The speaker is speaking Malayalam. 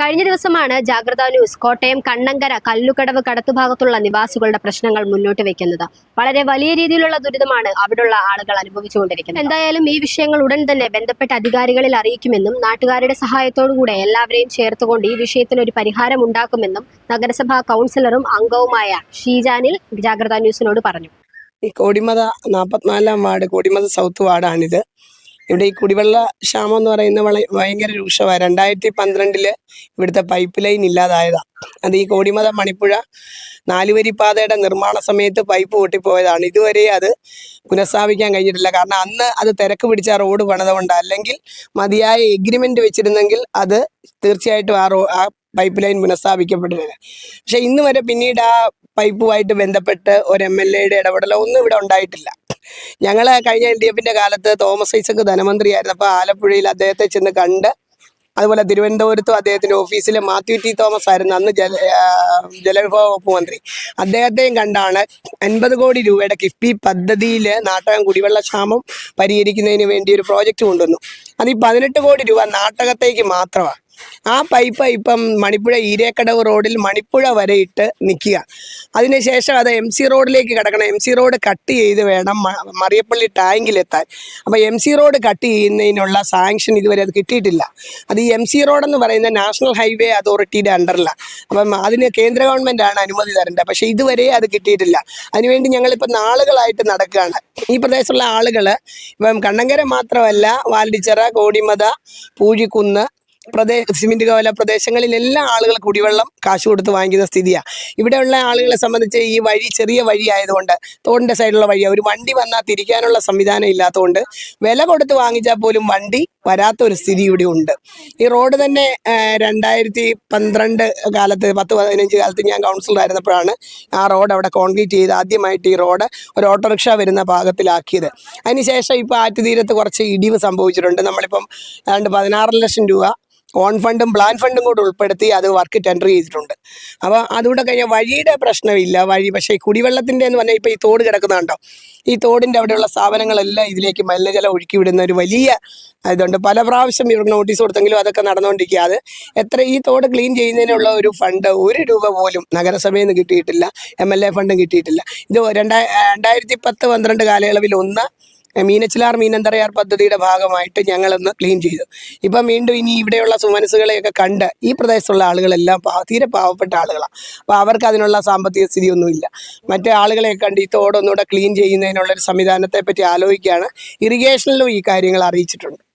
കഴിഞ്ഞ ദിവസമാണ് ജാഗ്രത ന്യൂസ് കോട്ടയം കണ്ണങ്കര കല്ലുകടവ് കടത്തുഭാഗത്തുള്ള നിവാസികളുടെ പ്രശ്നങ്ങൾ മുന്നോട്ട് വെക്കുന്നത്. വളരെ വലിയ രീതിയിലുള്ള ദുരിതമാണ് അവിടെയുള്ള ആളുകൾ അനുഭവിച്ചുകൊണ്ടിരിക്കുന്നത്. എന്തായാലും ഈ വിഷയങ്ങൾ ഉടൻ തന്നെ ബന്ധപ്പെട്ട അധികാരികളിൽ അറിയിക്കുമെന്നും നാട്ടുകാരുടെ സഹായത്തോടുകൂടെ എല്ലാവരെയും ചേർത്തുകൊണ്ട് ഈ വിഷയത്തിന് ഒരു പരിഹാരം ഉണ്ടാക്കുമെന്നും നഗരസഭാ കൗൺസിലറും അംഗവുമായ ഷീജാനിൽ ജാഗ്രത ന്യൂസിനോട് പറഞ്ഞു. ഈ കോടിമത നാൽപ്പത്തിനാലാം വാർഡ് കോടിമത സൗത്ത് വാർഡാണിത്. ഇവിടെ ഈ കുടിവെള്ള ക്ഷാമം എന്ന് പറയുന്ന ഭയങ്കര രൂക്ഷമാണ് രണ്ടായിരത്തി പന്ത്രണ്ടിൽ ഇവിടുത്തെ പൈപ്പ് ലൈൻ ഇല്ലാതായതാണ് അത് ഈ കോടിമത മണിപ്പുഴ നാലുവരി പാതയുടെ നിർമ്മാണ സമയത്ത് പൈപ്പ് പൊട്ടിപ്പോയതാണ്. ഇതുവരെ അത് പുനഃസ്ഥാപിക്കാൻ കഴിഞ്ഞിട്ടില്ല. കാരണം അന്ന് അത് തിരക്ക് പിടിച്ച റോഡ് പണിതുകൊണ്ട് അല്ലെങ്കിൽ മതിയായ എഗ്രിമെന്റ് വെച്ചിരുന്നെങ്കിൽ അത് തീർച്ചയായിട്ടും ആ റോ ആ പൈപ്പ് ലൈൻ പുനഃസ്ഥാപിക്കപ്പെട്ടില്ല പക്ഷെ ഇന്ന് വരെ പിന്നീട് ആ പൈപ്പുമായിട്ട് ബന്ധപ്പെട്ട് ഒരു എം എൽ എയുടെ ഇടപെടലോ ഒന്നും ഇവിടെ ഉണ്ടായിട്ടില്ല. ഞങ്ങൾ കഴിഞ്ഞ എൽ ഡി എഫിന്റെ കാലത്ത് തോമസ് ഐസക് ധനമന്ത്രിയായിരുന്നപ്പോൾ ആലപ്പുഴയിൽ അദ്ദേഹത്തെ ചെന്ന് കണ്ട് അതുപോലെ തിരുവനന്തപുരത്തും അദ്ദേഹത്തിന്റെ ഓഫീസിൽ മാത്യു ടി തോമസ് ആയിരുന്നു. അന്ന് ജല ജലവിഭവ വകുപ്പ് മന്ത്രി. അദ്ദേഹത്തെയും കണ്ടാണ് അൻപത് കോടി രൂപയുടെ കിഫ്ബി പദ്ധതിയിൽ നാട്ടകം കുടിവെള്ള ക്ഷാമം പരിഹരിക്കുന്നതിന് വേണ്ടി ഒരു പ്രോജക്റ്റ് കൊണ്ടുവന്നു. അത് ഈ പതിനെട്ട് കോടി രൂപ നാട്ടകത്തേക്ക് മാത്രമാണ്. ആ പൈപ്പ് ഇപ്പം മണിപ്പുഴ ഈരേക്കടവ് റോഡിൽ മണിപ്പുഴ വരെ ഇട്ട് നിൽക്കുക. അതിനുശേഷം അത് എം സി റോഡിലേക്ക് കിടക്കണം. എം സി റോഡ് കട്ട് ചെയ്ത് വേണം മറിയപ്പള്ളി ടാങ്കിലെത്താൻ അപ്പോൾ എം സി റോഡ് കട്ട് ചെയ്യുന്നതിനുള്ള സാങ്ഷൻ ഇതുവരെ അത് കിട്ടിയിട്ടില്ല. അത് ഈ എം സി റോഡെന്ന് പറയുന്ന നാഷണൽ ഹൈവേ അതോറിറ്റിയുടെ അണ്ടറിലാണ് അപ്പം അതിന് കേന്ദ്ര ഗവൺമെന്റാണ് അനുമതി തരേണ്ടത്. പക്ഷേ ഇതുവരെ അത് കിട്ടിയിട്ടില്ല. അതിനുവേണ്ടി ഞങ്ങളിപ്പോൾ നാളുകളായിട്ട് നടക്കുകയാണ്. ഈ പ്രദേശത്തുള്ള ആളുകൾ ഇപ്പം കണ്ണങ്കര മാത്രമല്ല വാൽഡിച്ചിറ കോടിമത പൂഴിക്കുന്ന് പ്രദേശ സിമെന്റ് കോല പ്രദേശങ്ങളിൽ എല്ലാ ആളുകൾ കുടിവെള്ളം കാശ് കൊടുത്ത് വാങ്ങിക്കുന്ന സ്ഥിതിയാണ് ഇവിടെയുള്ള ആളുകളെ സംബന്ധിച്ച് ഈ വഴി ചെറിയ വഴി ആയതുകൊണ്ട് തോടിന്റെ സൈഡിലുള്ള വഴി ഒരു വണ്ടി വന്നാൽ തിരിക്കാനുള്ള സംവിധാനം ഇല്ലാത്തതുകൊണ്ട് വില കൊടുത്ത് വാങ്ങിച്ചാൽ പോലും വണ്ടി വരാത്ത ഒരു സ്ഥിതി ഇവിടെ ഉണ്ട്. ഈ റോഡ് തന്നെ രണ്ടായിരത്തി പന്ത്രണ്ട് കാലത്ത് പത്ത് പതിനഞ്ച് കാലത്ത് ഞാൻ കൗൺസിലറായിരുന്നപ്പോഴാണ് ആ റോഡ് അവിടെ കോൺക്രീറ്റ് ചെയ്ത് ആദ്യമായിട്ട് ഈ റോഡ് ഒരു ഓട്ടോറിക്ഷ വരുന്ന ഭാഗത്തിലാക്കിയത്. അതിനുശേഷം ഇപ്പോൾ ആറ്റുതീരത്ത് കുറച്ച് ഇടിവ് സംഭവിച്ചിട്ടുണ്ട്. നമ്മളിപ്പം ഏതാണ്ട് പതിനാറ് ലക്ഷം രൂപ ഓൺ ഫണ്ടും പ്ലാൻ ഫണ്ടും കൂടെ ഉൾപ്പെടുത്തി അത് വർക്ക് ടെൻഡർ ചെയ്തിട്ടുണ്ട്. അപ്പോൾ അതുകൂടെ കഴിഞ്ഞാൽ വഴിയുടെ പ്രശ്നമില്ല. വഴി പക്ഷേ കുടിവെള്ളത്തിന്റെ എന്ന് പറഞ്ഞാൽ ഇപ്പോൾ ഈ തോട് കിടക്കുന്നുണ്ടോ ഈ തോടിന്റെ അവിടെയുള്ള സ്ഥാപനങ്ങളെല്ലാം ഇതിലേക്ക് മലിനജലം ഒഴുക്കി വിടുന്ന ഒരു വലിയ ഇതുണ്ട്. പല പ്രാവശ്യം ഇവർക്ക് നോട്ടീസ് കൊടുത്തെങ്കിലും അതൊക്കെ നടന്നുകൊണ്ടിരിക്കുക. അത് എത്ര ഈ തോട് ക്ലീൻ ചെയ്യുന്നതിനുള്ള ഒരു ഫണ്ട് ഒരു രൂപ പോലും നഗരസഭയിൽ നിന്ന് കിട്ടിയിട്ടില്ല. എം എൽ എ ഫണ്ടും കിട്ടിയിട്ടില്ല. ഇത് രണ്ടാ രണ്ടായിരത്തി പത്ത് പന്ത്രണ്ട് കാലയളവിൽ ഒന്ന് മീനച്ചിലാർ മീനന്തറയാർ പദ്ധതിയുടെ ഭാഗമായിട്ട് ഞങ്ങളൊന്ന് ക്ലീൻ ചെയ്തു. ഇപ്പം വീണ്ടും ഇനി ഇവിടെയുള്ള സുമനസുകളെയൊക്കെ കണ്ട് ഈ പ്രദേശത്തുള്ള ആളുകളെല്ലാം പാ- തീരെ പാവപ്പെട്ട ആളുകളാണ് അപ്പോൾ അവർക്ക് അതിനുള്ള സാമ്പത്തിക സ്ഥിതിയൊന്നുമില്ല. മറ്റേ ആളുകളെ കണ്ട് ഈ തോടൊന്നുകൂടെ ക്ലീൻ ചെയ്യുന്നതിനുള്ളൊരു സംവിധാനത്തെപ്പറ്റി സംവിധാനത്തെ പറ്റി ആലോചിക്കുകയാണ് ഇറിഗേഷനിലും ഈ കാര്യങ്ങൾ അറിയിച്ചിട്ടുണ്ട്.